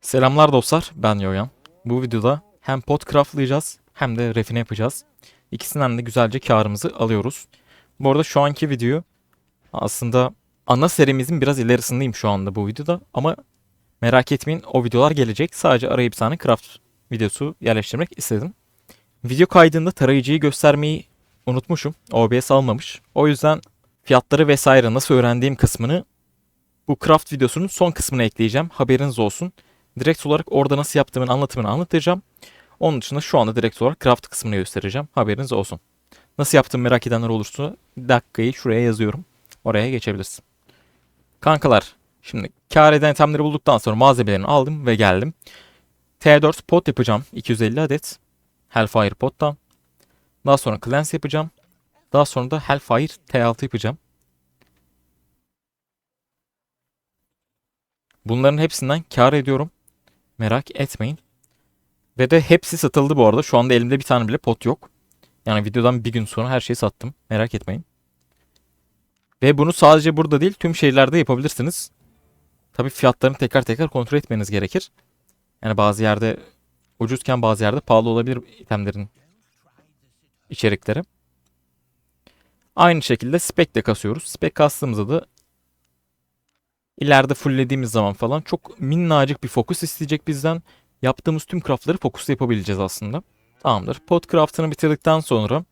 Selamlar dostlar, ben Yoyan. Bu videoda hem pot craftlayacağız hem de refine yapacağız. İkisinden de güzelce karımızı alıyoruz. Bu arada şu anki video aslında ana serimizin biraz ilerisindeyim şu anda bu videoda ama merak etmeyin o videolar gelecek. Sadece araya bir tane craft videosu yerleştirmek istedim. Video kaydında tarayıcıyı göstermeyi unutmuşum. OBS almamış. O yüzden fiyatları vesaire nasıl öğrendiğim kısmını bu craft videosunun son kısmına ekleyeceğim. Haberiniz olsun. Direkt olarak orada nasıl yaptığımın anlatımını anlatacağım. Onun dışında şu anda direkt olarak craft kısmını göstereceğim. Haberiniz olsun. Nasıl yaptığımı merak edenler olursa dakikayı şuraya yazıyorum. Oraya geçebilirsin. Kankalar şimdi kar eden itemleri bulduktan sonra malzemelerini aldım ve geldim. T4 pot yapacağım. 250 adet. Hellfire pottan. Daha sonra cleanse yapacağım. Daha sonra da Hellfire T6 yapacağım. Bunların hepsinden kar ediyorum. Merak etmeyin. Ve de hepsi satıldı bu arada. Şu anda elimde bir tane bile pot yok. Yani videodan bir gün sonra her şeyi sattım. Merak etmeyin. Ve bunu sadece burada değil tüm şehirlerde yapabilirsiniz. Tabii fiyatlarını tekrar tekrar kontrol etmeniz gerekir. Yani bazı yerde ucuzken bazı yerde pahalı olabilir itemlerin içerikleri. Aynı şekilde spec de kasıyoruz. Spec kastığımızda da ileride fulllediğimiz zaman falan çok minnacık bir fokus isteyecek bizden. Yaptığımız tüm craftları fokusla yapabileceğiz aslında. Tamamdır. Pot craftını bitirdikten sonra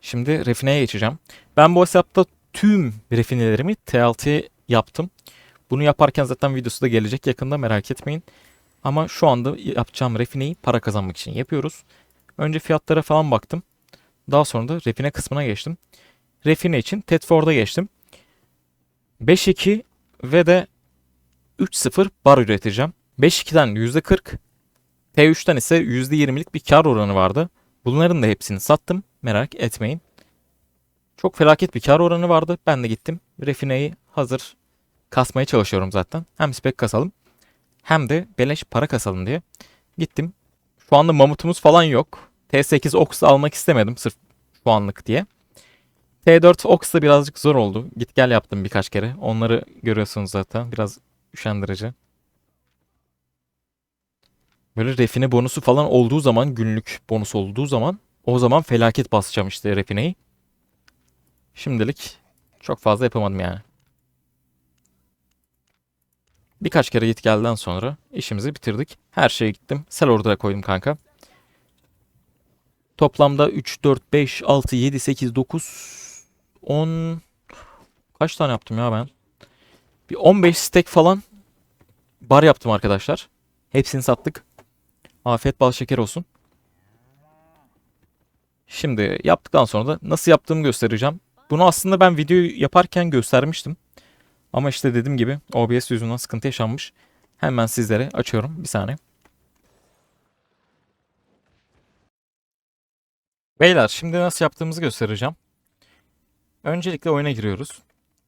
şimdi refineye geçeceğim. Ben bu hesapta tüm refinelerimi T6'ya yaptım. Bunu yaparken zaten videosu da gelecek yakında merak etmeyin. Ama şu anda yapacağım refineyi para kazanmak için yapıyoruz. Önce fiyatlara falan baktım. Daha sonra da refine kısmına geçtim. Refine için Tedford'a geçtim. 5-2 ve de 3-0 bar üreteceğim. 5-2'den %40, T3'ten ise %20'lik bir kar oranı vardı. Bunların da hepsini sattım. Merak etmeyin. Çok felaket bir kar oranı vardı. Ben de gittim. Refineyi hazır kasmaya çalışıyorum zaten. Hem spek kasalım hem de beleş para kasalım diye. Gittim. Şu anda mamutumuz falan yok. T8 Ox almak istemedim sırf şu anlık diye. T4 Ox da birazcık zor oldu. Git gel yaptım birkaç kere. Onları görüyorsunuz zaten. Biraz üşendirici. Böyle refine bonusu falan olduğu zaman, günlük bonus olduğu zaman o zaman felaket basacağım işte refineyi. Şimdilik çok fazla yapamadım yani. Birkaç kere git gelden sonra işimizi bitirdik. Her şeye gittim. Sel orada koydum kanka. Toplamda 3, 4, 5, 6, 7, 8, 9, 10... Kaç tane yaptım ya ben? Bir 15 stack falan bar yaptım arkadaşlar. Hepsini sattık. Afiyet bal şeker olsun. Şimdi yaptıktan sonra da nasıl yaptığımı göstereceğim. Bunu aslında ben videoyu yaparken göstermiştim. Ama işte dediğim gibi OBS yüzünden sıkıntı yaşanmış. Hemen sizlere açıyorum. Bir saniye. Beyler şimdi nasıl yaptığımızı göstereceğim. Öncelikle oyuna giriyoruz.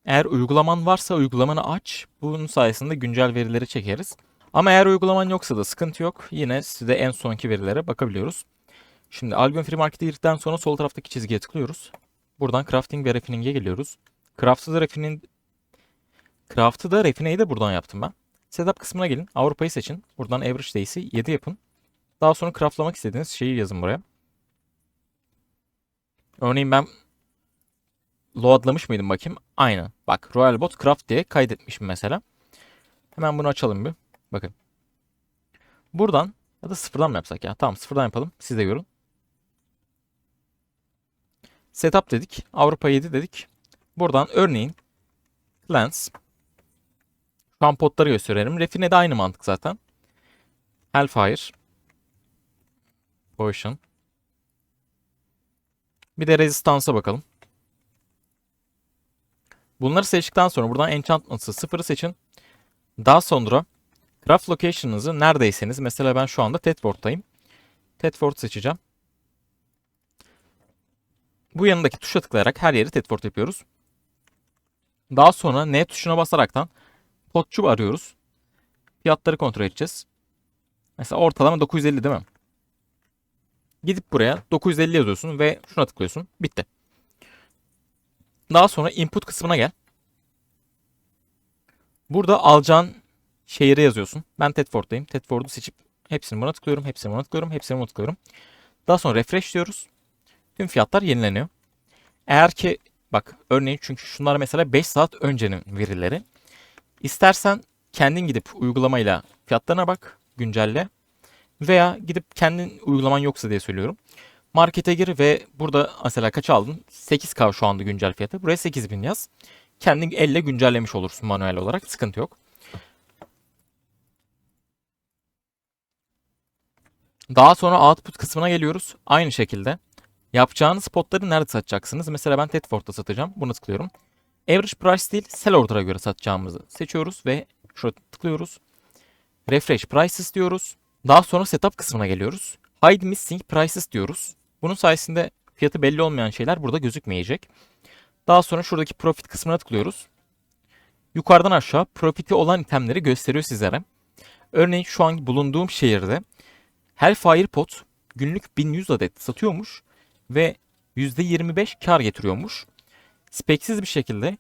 Eğer uygulaman varsa uygulamanı aç. Bunun sayesinde güncel verileri çekeriz. Ama eğer uygulaman yoksa da sıkıntı yok. Yine size en sonki verilere bakabiliyoruz. Şimdi Albion Free Market'e girdikten sonra sol taraftaki çizgiye tıklıyoruz. Buradan Crafting ve Refining'e geliyoruz. Craft'ı da Refining Craft'ı da Refine'yi de buradan yaptım ben. Setup kısmına gelin. Avrupa'yı seçin. Buradan Average Days'i 7 yapın. Daha sonra craftlamak istediğiniz şeyi yazın buraya. Örneğin ben loadlamış mıydım bakayım? Aynen. Bak Royal Bot Craft diye kaydetmişim mesela. Hemen bunu açalım bir. Bakın. Buradan ya da sıfırdan mı yapsak ya? Tamam sıfırdan yapalım. Siz de görün. Setup dedik. Avrupa 7 dedik. Buradan örneğin Lens. Şu an potları gösteriyorum. Refine de aynı mantık zaten. Hellfire. Potion. Bir de Resistance'a bakalım. Bunları seçtikten sonra buradan Enchantments'ı sıfırı seçin. Daha sonra Craft Location'ınızı neredeyseniz mesela ben şu anda Tedford'tayım. Tedford seçeceğim. Bu yanındaki tuşa tıklayarak her yeri Tedford yapıyoruz. Daha sonra N tuşuna basaraktan potçu arıyoruz. Fiyatları kontrol edeceğiz. Mesela ortalama 950 değil mi? Gidip buraya 950 yazıyorsun ve şuna tıklıyorsun. Bitti. Daha sonra input kısmına gel. Burada alacağın şehire yazıyorsun. Ben Tedford'dayım. Tedford'u seçip hepsini buna tıklıyorum. Hepsini buna tıklıyorum. Hepsini buna tıklıyorum. Daha sonra refresh diyoruz. Tüm fiyatlar yenileniyor. Eğer ki bak örneğin çünkü şunlar mesela 5 saat öncenin verileri. İstersen kendin gidip uygulamayla fiyatlarına bak, güncelle. Veya gidip kendin uygulaman yoksa diye söylüyorum. Markete gir ve burada mesela kaç aldın? 8K şu anda güncel fiyatı. Buraya 8000 yaz. Kendin elle güncellemiş olursun manuel olarak. Sıkıntı yok. Daha sonra output kısmına geliyoruz. Aynı şekilde yapacağınız spotları nerede satacaksınız? Mesela ben Tedford'da satacağım. Bunu tıklıyorum. Average price değil, sell order'a göre satacağımızı seçiyoruz ve şuraya tıklıyoruz. Refresh prices diyoruz. Daha sonra setup kısmına geliyoruz. Hide missing prices diyoruz. Bunun sayesinde fiyatı belli olmayan şeyler burada gözükmeyecek. Daha sonra şuradaki profit kısmına tıklıyoruz. Yukarıdan aşağı profiti olan itemleri gösteriyor sizlere. Örneğin şu an bulunduğum şehirde Hellfire Pot günlük 1100 adet satıyormuş ve %25 kar getiriyormuş. Speksiz bir şekilde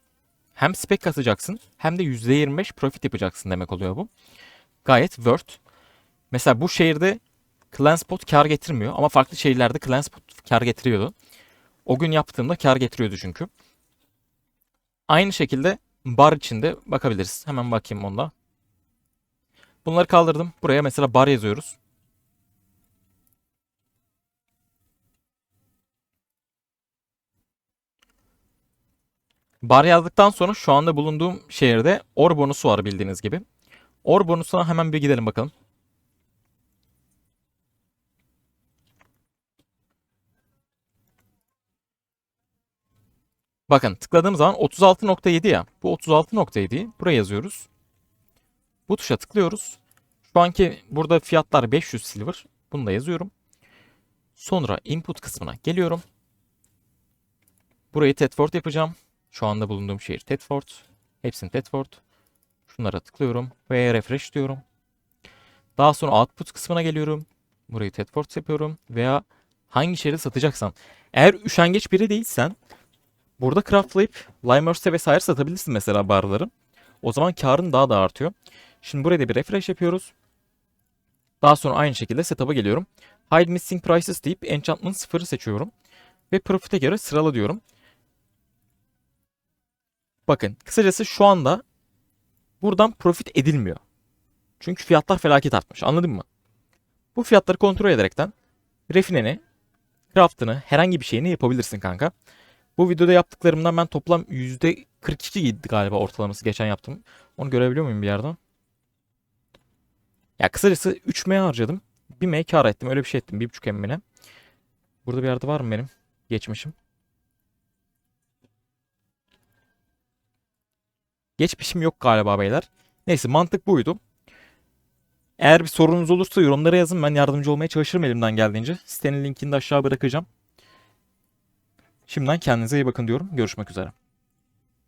hem spek katacaksın hem de %25 profit yapacaksın demek oluyor bu. Gayet worth. Mesela bu şehirde Clan Spot kar getirmiyor ama farklı şehirlerde Clan Spot kar getiriyordu. O gün yaptığımda kar getiriyordu çünkü. Aynı şekilde bar içinde bakabiliriz. Hemen bakayım onda. Bunları kaldırdım. Buraya mesela bar yazıyoruz. Bar yazdıktan sonra şu anda bulunduğum şehirde or bonusu var bildiğiniz gibi. Or bonusuna hemen bir gidelim bakalım. Bakın tıkladığım zaman 36.7 ya. Bu 36.7'yi buraya yazıyoruz. Bu tuşa tıklıyoruz. Şu anki burada fiyatlar 500 silver. Bunu da yazıyorum. Sonra input kısmına geliyorum. Burayı Tedford yapacağım. Şu anda bulunduğum şehir Tedford. Hepsini Tedford. Şunlara tıklıyorum ve refresh diyorum. Daha sonra output kısmına geliyorum. Burayı Tedford yapıyorum veya hangi şehri satacaksan. Eğer üşengeç biri değilsen burada craftlayıp Limeverse'e vesaire satabilirsin mesela barları. O zaman karın daha da artıyor. Şimdi buraya da bir refresh yapıyoruz. Daha sonra aynı şekilde setup'a geliyorum. Hide Missing Prices deyip Enchantment 0'ı seçiyorum. Ve Profit'e göre sırala diyorum. Bakın kısacası şu anda buradan profit edilmiyor. Çünkü fiyatlar felaket artmış. Anladın mı? Bu fiyatları kontrol ederekten refineni, craftını, herhangi bir şeyini yapabilirsin kanka. Bu videoda yaptıklarımdan ben toplam %42 gitti galiba ortalaması geçen yaptım. Onu görebiliyor muyum bir yerden? Ya kısacası 3 M harcadım. 1 M kar ettim. Öyle bir şey ettim. 1.5 M'ine. Burada bir yerde var mı benim? Geçmişim. Geçmişim yok galiba beyler. Neyse mantık buydu. Eğer bir sorunuz olursa yorumlara yazın. Ben yardımcı olmaya çalışırım elimden geldiğince. Sitenin linkini de aşağı bırakacağım. Şimdiden kendinize iyi bakın diyorum. Görüşmek üzere.